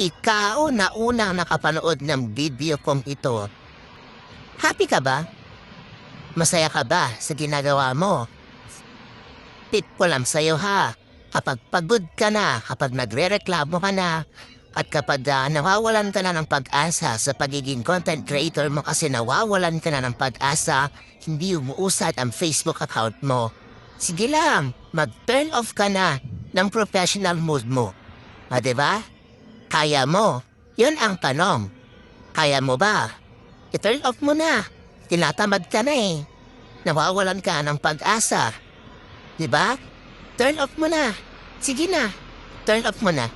Ikaw na unang nakapanood ng video kong ito. Happy ka ba? Masaya ka ba sa ginagawa mo? Tip ko lang sa'yo ha. Kapag pagod ka na, kapag nagre-reklamo ka na, at kapag ah, nawawalan ka na ng pag-asa sa pagiging content creator mo kasi nawawalan ka na ng pag-asa, hindi umuusad ang Facebook account mo. Sige lang, mag-turn off ka na ng professional mode mo. O, diba? Kaya mo? Yun ang tanong. Kaya mo ba? I-turn off mo na. Tinatamad ka na eh. Nawawalan ka ng pag-asa. Diba? Turn off mo na. Sige na. Turn off mo na.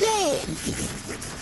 Yeah.